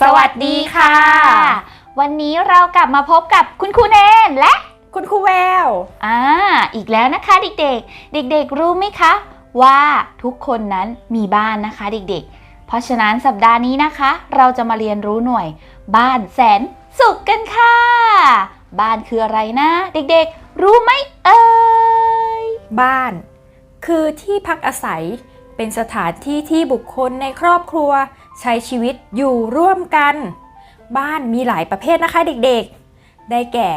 สวัสดีค่ะ วันนี้เรากลับมาพบกับคุณครูเนนและคุณครูแววอ่าอีกแล้วนะคะเด็กๆ เด็กๆรู้ไหมคะ ว่าทุกคนนั้นมีบ้านนะคะเด็กๆ เพราะฉะนั้นสัปดาห์นี้นะคะ เราจะมาเรียนรู้หน่วย บ้านแสนสุขกันค่ะ บ้านคืออะไรนะ เด็กๆ รู้ไหมเอ่ยบ้าน คือที่พักอาศัยเป็นสถานที่ที่บุคคลในครอบครัว ใช้ชีวิตอยู่ร่วมกัน บ้านมีหลายประเภทนะคะเด็กๆ ได้แก่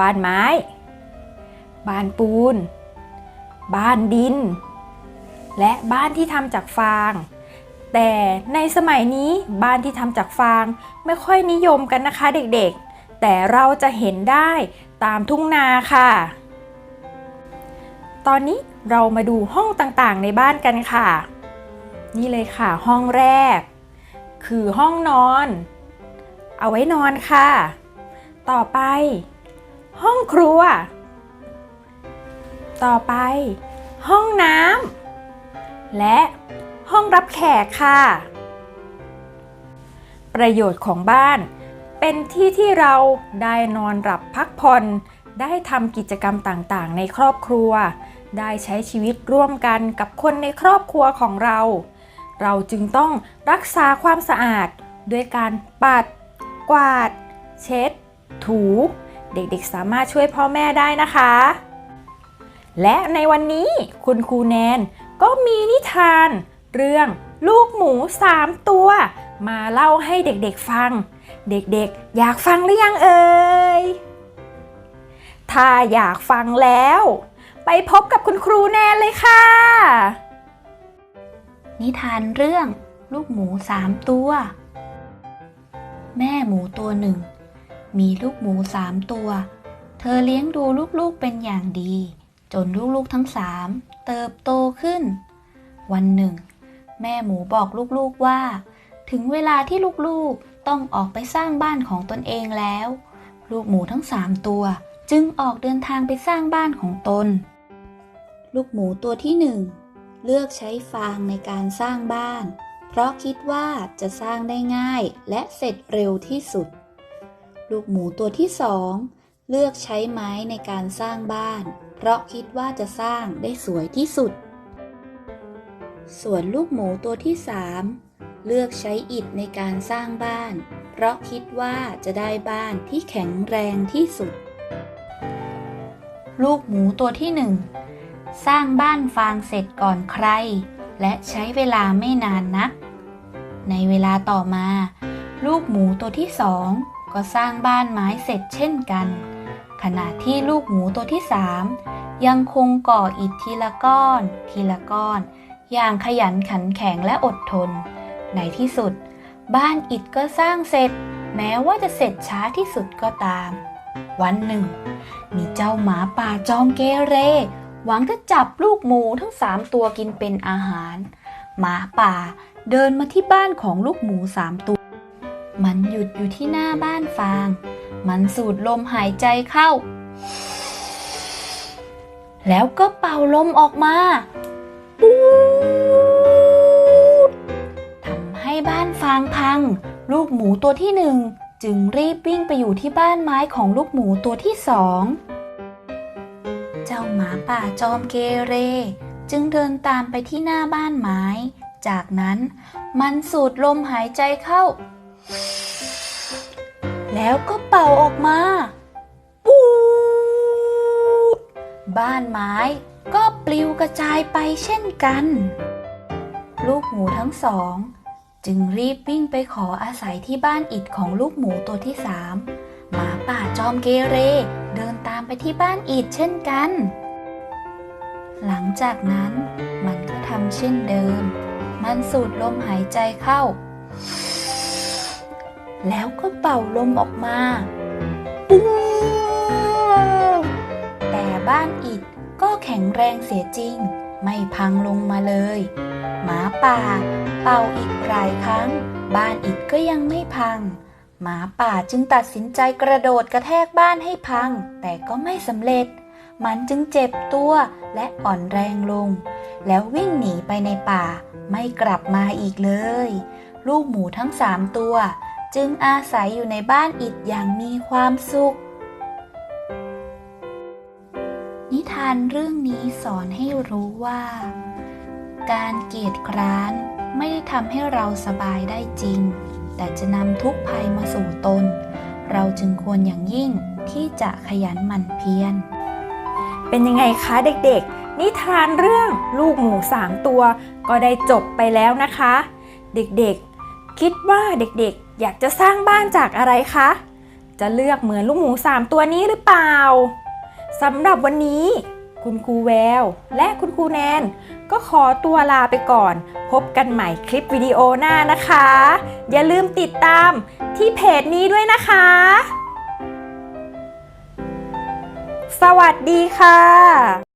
บ้านไม้ บ้านปูน บ้านดิน และบ้านที่ทำจากฟางแต่ในสมัยนี้บ้านที่ทำจากฟางไม่ค่อยนิยมกันนะคะเด็กๆ แต่เราจะเห็นได้ตามทุ่งนาค่ะ ตอนนี้เรามาดูห้องต่างๆในบ้านกันค่ะ นี่เลยค่ะห้องแรก คือห้องนอน เอาไว้นอนค่ะ ต่อไป ห้องครัว ต่อไป ห้องน้ำและห้องรับแขกค่ะ ประโยชน์ของบ้านเป็นที่ที่เราได้นอนหลับพักผ่อน ได้ทำกิจกรรมต่างๆ ในครอบครัว ได้ใช้ชีวิตร่วมกันกับคนในครอบครัวของเรา เราจึงต้องรักษาความสะอาด ด้วยการปัด กวาด เช็ด ถู เด็กๆสามารถช่วยพ่อแม่ได้นะคะ และในวันนี้คุณครูแนนก็มีนิทาน เรื่องลูกหมู 3 ตัว มาเล่าให้เด็กๆฟัง เด็กๆ อยากฟังหรือยังเอ่ย ถ้าอยากฟังแล้ว ไปพบกับคุณครูแนนเลยค่ะ นิทานเรื่องลูกหมูสามตัว แม่หมูตัวหนึ่ง มีลูกหมูสามตัว เธอเลี้ยงดูลูกๆเป็นอย่างดี จนลูกๆทั้งสามเติบโตขึ้น วันหนึ่ง แม่หมูบอกลูกๆว่า ถึงเวลาที่ลูกๆต้องออกไปสร้างบ้านของตนเองแล้ว ลูกหมูทั้งสามตัวจึงออกเดินทางไปสร้างบ้านของตน ลูกหมูตัวที่หนึ่ง เลือกใช้ฟางในการสร้างบ้าน เพราะคิดว่าจะสร้างได้ง่ายและเสร็จเร็วที่สุด ลูกหมูตัวที่สองเลือกใช้ไม้ในการสร้างบ้าน เพราะคิดว่าจะสร้างได้สวยที่สุด ส่วนลูกหมูตัวที่สามเลือกใช้อิฐในการสร้างบ้าน เพราะคิดว่าจะได้บ้านที่แข็งแรงที่สุด ลูกหมูตัวที่หนึ่ง สร้างบ้านฟางเสร็จก่อนใคร และใช้เวลาไม่นานนัก ในเวลาต่อมา ลูกหมูตัวที่สองก็สร้างบ้านไม้เสร็จเช่นกัน ขณะที่ลูกหมูตัวที่สามยังคงก่ออิฐทีละก้อน ทีละก้อน อย่างขยันขันแข็งและอดทน ในที่สุด บ้านอิฐก็สร้างเสร็จ แม้ว่าจะเสร็จช้าที่สุดก็ตาม วันหนึ่ง มีเจ้าหมาป่าจอมเกเร หวังจะจับลูกหมูทั้งสามตัวกินเป็นอาหาร หมาป่าเดินมาที่บ้านของลูกหมูสามตัว มันหยุดอยู่ที่หน้าบ้านฟาง มันสูดลมหายใจเข้า แล้วก็เป่าลมออกมาปูทำให้บ้านฟางพัง ลูกหมูตัวที่หนึ่งจึงรีบวิ่งไปอยู่ที่บ้านไม้ของลูกหมูตัวที่สอง จ้าหมาป่าจอมเกเร จึงเดินตามไปที่หน้าบ้านไม้ จากนั้นมันสูดลมหายใจเข้า แล้วก็เป่าออกมา ปูดบ้านไม้ก็ปลิวกระจายไปเช่นกัน ลูกหมูทั้งสอง จึงรีบวิ่งไปขออาศัยที่บ้านอิฐของลูกหมูตัวที่สามหมาป่าจอมเกเร เดินตามไปที่บ้านอิฐเช่นกัน หลังจากนั้นมันก็ทำเช่นเดิม มันสูดลมหายใจเข้า แล้วก็เป่าลมออกมาปูแต่บ้านอิฐก็แข็งแรงเสียจริง ไม่พังลงมาเลย หมาป่า เป่าอีกหลายครั้ง บ้านอิฐก็ยังไม่พัง หมาป่าจึงตัดสินใจกระโดดกระแทกบ้านให้พัง แต่ก็ไม่สำเร็จ มันจึงเจ็บตัวและอ่อนแรงลง แล้ววิ่งหนีไปในป่า ไม่กลับมาอีกเลย ลูกหมูทั้งสามตัว จึงอาศัยอยู่ในบ้านอิฐอย่างมีความสุข นิทานเรื่องนี้สอนให้รู้ว่า การเกียจคร้านไม่ได้ทำให้เราสบายได้จริง แต่จะนำทุกภัยมาสู่ตน เราจึงควรอย่างยิ่งที่จะขยันหมั่นเพียร เป็นยังไงคะเด็กๆ นิทานเรื่องลูกหมูสามตัว ก็ได้จบไปแล้วนะคะ เด็กๆ คิดว่าเด็กๆ อยากจะสร้างบ้านจากอะไรคะ จะเลือกเหมือนลูกหมูสามตัวนี้หรือเปล่าสำหรับวันนี้ คุณครูแวว และคุณครูแนน ก็ขอตัวลาไปก่อน พบกันใหม่คลิปวิดีโอหน้านะคะ อย่าลืมติดตามที่เพจนี้ด้วยนะคะ สวัสดีค่ะ